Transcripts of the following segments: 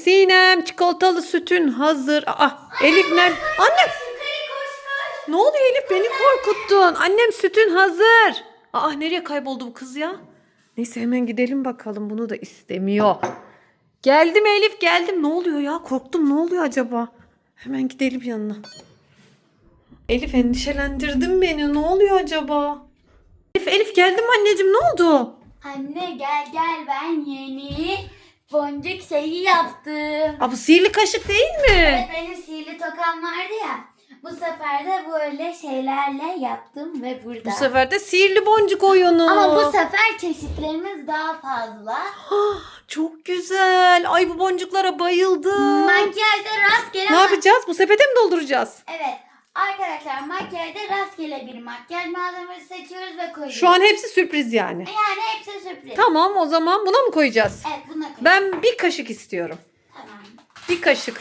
Sinem çikolatalı sütün hazır. Aa, Elif nerede? Annem ne oluyor Elif beni korkuttun. Annem sütün hazır. Aa nereye kayboldu bu kız ya? Neyse hemen gidelim bakalım bunu da istemiyor. Geldim Elif geldim. Ne oluyor ya? Korktum ne oluyor acaba? Hemen gidelim yanına. Elif endişelendirdin beni. Ne oluyor acaba? Elif Elif geldim anneciğim ne oldu? Anne gel gel ben yeni boncuk şeyi yaptım. Aa, bu sihirli kaşık değil mi? Evet benim sihirli tokam vardı ya. Bu sefer de böyle şeylerle yaptım ve burada. Bu sefer de sihirli boncuk oyunu. Ama bu sefer çeşitlerimiz daha fazla. Ah, Çok güzel. Ay bu boncuklara bayıldım. Makyajda rastgele ne yapacağız? Bu sepete mi dolduracağız? Evet. Arkadaşlar makyajda rastgele bir makyaj malzemesi seçiyoruz ve koyuyoruz. Şu an hepsi sürpriz yani. Yani hepsi sürpriz. Tamam o zaman buna mı koyacağız? Evet buna koyuyoruz. Ben bir kaşık istiyorum. Tamam. Bir kaşık.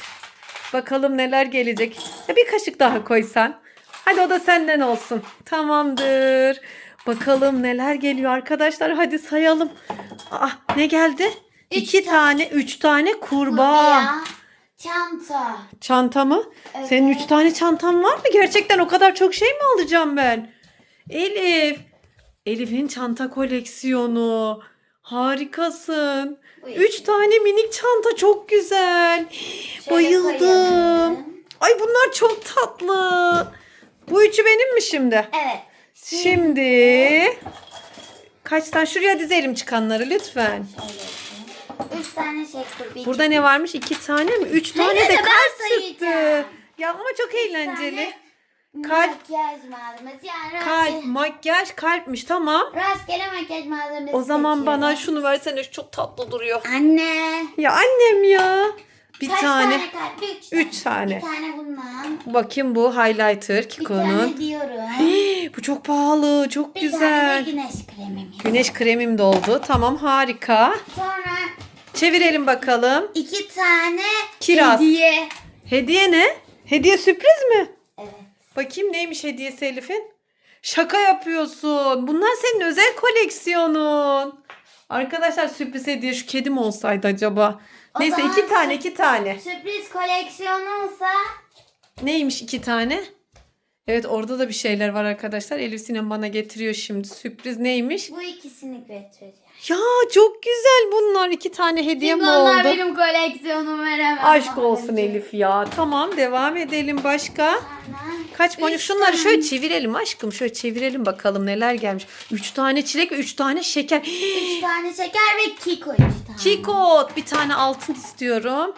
Bakalım neler gelecek. Ya bir kaşık daha koysan. Hadi o da senden olsun. Tamamdır. Bakalım neler geliyor arkadaşlar. Hadi sayalım. Ah ne geldi? Üç İki ta- tane, üç tane kurbağa. Kurbağa, Çanta. Çanta mı? Evet. Senin üç tane çantan var mı? Gerçekten o kadar çok şey mi alacağım ben? Elif. Elif'in çanta koleksiyonu. Harikasın. Üç tane minik çanta çok güzel. Şöyle Bayıldım. koyalım. Ay bunlar çok tatlı. Bu üçü benim mi şimdi? Evet. Şimdi kaç tane şuraya dizelim çıkanları lütfen. Şöyle. Üç tane şey kurbağa. Burada ne varmış? İki tane mi? Üç tane Hayır, de ben kalp çıktı. Ya ama çok eğlenceli. Kalp. Makyaj malzemesi. Yani Kalp, rastgele, makyaj, kalpmiş tamam. rastgele makyaj malzemesi O zaman seçiyorum. bana şunu versene şu çok tatlı duruyor. Anne. Ya annem ya. Bir Kaç tane. tane kalp? Üç. Üç tane. Bir tane bundan. Bakayım bu highlighter Bir Kiko'nun. tane diyorum. Bu çok pahalı, çok Bir güzel. tane de güneş kremimiz. Güneş kremim doldu. Tamam harika. Sonra Çevirelim bakalım. iki tane Kiraz. hediye. Hediye ne? Hediye sürpriz mi? Evet. Bakayım neymiş hediyesi Elif'in? Şaka yapıyorsun. Bunlar senin özel koleksiyonun. Arkadaşlar sürpriz hediye şu kedim olsaydı acaba. O Neyse zaman iki tane iki tane. Sürpriz koleksiyonunsa Neymiş iki tane? Evet orada da bir şeyler var arkadaşlar. Elif Sinem bana getiriyor şimdi. Sürpriz neymiş? bu ikisini götüreceğim. Ya çok güzel bunlar. iki tane hediye mi onlar oldu? benim koleksiyonum veremem. Aşk olsun Elif ya. Tamam devam edelim başka. Sonra Kaç boncuk? Şunları şöyle çevirelim aşkım. Şöyle çevirelim bakalım neler gelmiş. Üç tane çilek ve üç tane şeker. üç tane şeker ve kiko üç tane. Çikot. Bir tane altın istiyorum.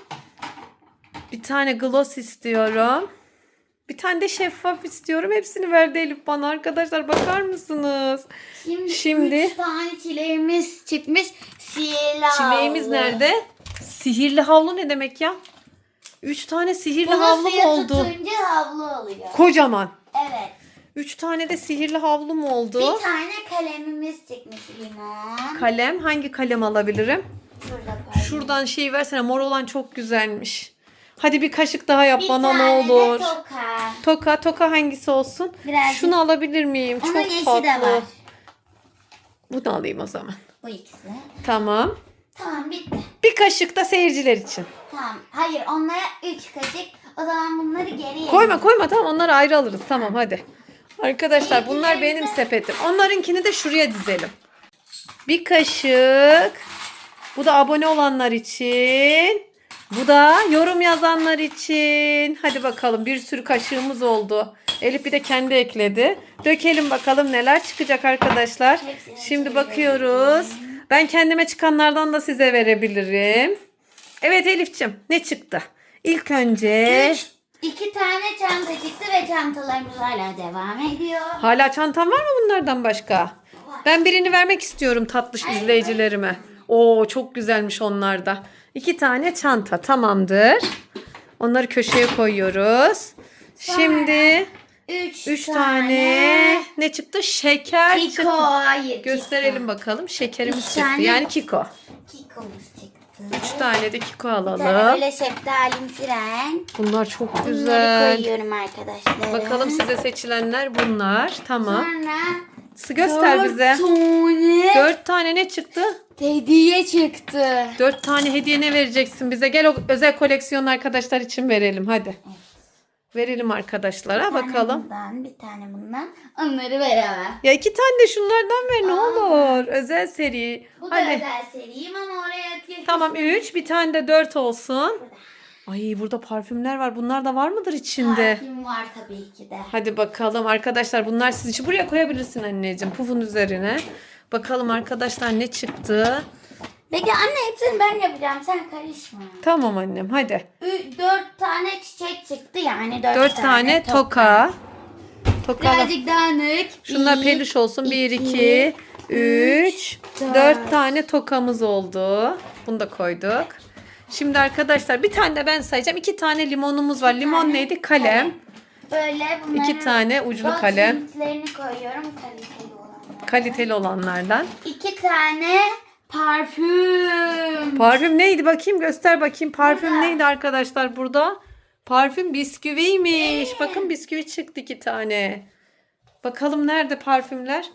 Bir tane gloss istiyorum. Bir tane de şeffaf istiyorum. Hepsini verdi Elif bana. Arkadaşlar bakar mısınız? Şimdi, Şimdi- üç tane çileğimiz çıkmış. Sihirli Çileğimiz havlu. nerede? Sihirli havlu ne demek ya? Üç tane sihirli Bunu havlu mu suya oldu? tutunca havlu oluyor. Kocaman. Evet. Üç tane de sihirli havlu mu oldu? Bir tane kalemimiz çıkmış limon. Kalem. Hangi kalem alabilirim? Şurada koy. Şuradan şey versene. Mor olan çok güzelmiş. Hadi bir kaşık daha yap Bir bana ne tane olur. de toka. Toka toka hangisi olsun? Birazcık- Şunu alabilir miyim? Onun çok yeşi tatlı. de var. Bunu alayım o zaman. Bu ikisi. Tamam. Tamam bitti. Bir kaşık da seyirciler için. Tamam. Hayır onlara üç kaşık. O zaman bunları geriye. Koyma koyma tamam onları ayrı alırız. Tamam hadi. Arkadaşlar bunlar benim sepetim. Onlarınkini de şuraya dizelim. Bir kaşık. Bu da abone olanlar için. Bu da yorum yazanlar için. Hadi bakalım bir sürü kaşığımız oldu. Elif bir de kendi ekledi. Dökelim bakalım neler çıkacak arkadaşlar. Şimdi bakıyoruz. Ben kendime çıkanlardan da size verebilirim. Evet Elifçim ne çıktı? İlk önce Üç, iki tane çanta çıktı ve çantalarımız hala devam ediyor. hala çantam var mı bunlardan başka? Ben birini vermek istiyorum tatlış izleyicilerime. Oo çok güzelmiş onlar da. İki tane çanta tamamdır. Onları köşeye koyuyoruz. Şimdi Üç, üç tane ne çıktı? Şeker Kiko. çıktı. Hayır. Gösterelim bakalım. Şekerimiz Üç çıktı. tane- Yani kiko. Kiko. Kikomuz çıktı. Üç tane de kiko Bir tane alalım. böyle şeftalimsi renk. Bunlar çok Bunları güzel. koyuyorum arkadaşlar. Bakalım size seçilenler bunlar. Tamam. Sonra Sı- Göster dört bize. tane Dört tane ne çıktı? Hediye çıktı. Dört tane hediye ne vereceksin bize? Gel o özel koleksiyon arkadaşlar için verelim hadi. Verelim arkadaşlara Bir tane bakalım. bundan, bir tane bundan. Onları veremem. Ya iki tane de şunlardan ver ne olur. Özel seri. Bu da Hadi. özel seriyim ama oraya atayım. Tamam 3 bir tane de 4 olsun. Ay burada parfümler var. Bunlar da var mıdır içinde? Parfüm var tabii ki de. Hadi bakalım arkadaşlar bunlar sizin için. Buraya koyabilirsin anneciğim pufun üzerine. Bakalım arkadaşlar ne çıktı. Peki anne hepsini ben yapacağım. Sen karışma. Tamam annem hadi. Ü- Dört tane çiçek çıktı yani. Dört, 4 tane toka. Toka. Birazcık dağınık. Şunlar Bir, peluş olsun. 1, iki, 2, 3, dört. 4 tane tokamız oldu. Bunu da koyduk. Şimdi arkadaşlar bir tane de ben sayacağım. 2 tane limonumuz var. Limon tane neydi? Kalem. Böyle bunları... 2 tane Bak, kalem. renklerini koyuyorum kaliteli. Kaliteli olanlardan. İki tane parfüm. Parfüm neydi bakayım göster bakayım. Parfüm Burada. neydi arkadaşlar burada? Parfüm bisküviymiş. Bakın bisküvi çıktı iki tane. Bakalım nerede parfümler?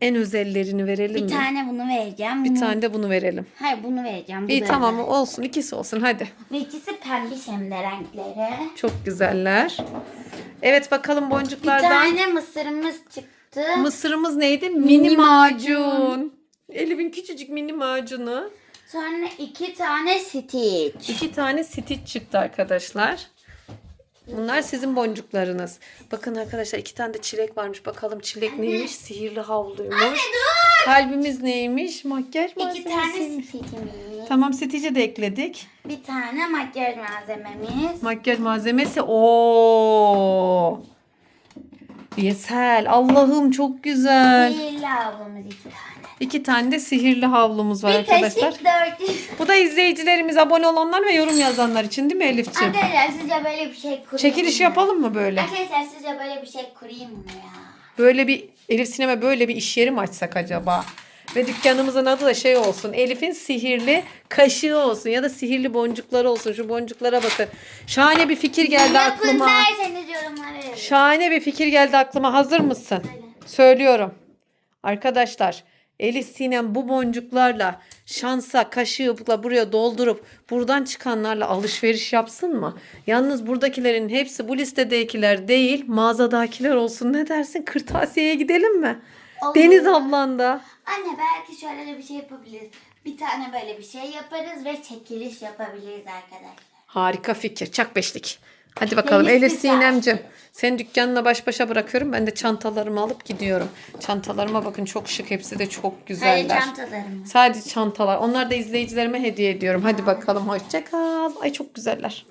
En özellerini verelim bir mi? tane bunu vereceğim. Bir bunu... tane de bunu verelim. Hayır bunu vereceğim. Bu İyi tamam özel. olsun ikisi olsun hadi. Ve ikisi pembiş hem de renkleri. Çok güzeller. Evet bakalım Bir boncuklardan. tane mısırımız çıktı. Mısırımız neydi? Mini, macun. Elif'in küçücük mini macunu. Sonra iki tane Stitch. İki tane stitch çıktı arkadaşlar. Bunlar sizin boncuklarınız. Bakın arkadaşlar iki tane de çilek varmış. Bakalım çilek neymiş? Sihirli havluymuş. Kalbimiz neymiş? Makyaj İki tane. Stitch'imiz. Tamam stitch'e de ekledik. Bir tane makyaj malzememiz. Makyaj malzemesi. Oo. Yesel. Allah'ım çok güzel. Sihirli ablamız iki tane. İki tane de sihirli havlumuz var Bir arkadaşlar. 400. Bu da izleyicilerimiz, abone olanlar ve yorum yazanlar için değil mi Elif'ciğim? Arkadaşlar sizce böyle bir şey kurayım Çekiliş mı? yapalım mı böyle? Arkadaşlar sizce böyle bir şey kurayım mı ya? Böyle bir Elif Sinema böyle bir iş yeri mi açsak acaba? Ve dükkanımızın adı da şey olsun. Elif'in sihirli kaşığı olsun ya da sihirli boncukları olsun. Şu boncuklara bakın. Şahane bir fikir geldi aklıma. derseniz yorumlara yazın. Şahane bir fikir geldi aklıma. Hazır mısın? Söylüyorum. Arkadaşlar Elif Sinem bu boncuklarla şansa kaşıkla buraya doldurup buradan çıkanlarla alışveriş yapsın mı? Yalnız buradakilerin hepsi bu listedekiler değil mağazadakiler olsun. Ne dersin? Kırtasiye'ye gidelim mi? Olur. Deniz ablan Anne belki şöyle de bir şey yapabiliriz. Bir tane böyle bir şey yaparız ve çekiliş yapabiliriz arkadaşlar. Harika fikir. Çak beşlik. Hadi bakalım Elif. Sinemcim. Senin dükkanına baş başa bırakıyorum. Ben de çantalarımı alıp gidiyorum. Çantalarıma bakın çok şık. Hepsi de çok güzeller. çantalarımı. Sadece çantalar. Onlar da izleyicilerime hediye ediyorum. Hadi bakalım hoşça kal. Ay çok güzeller.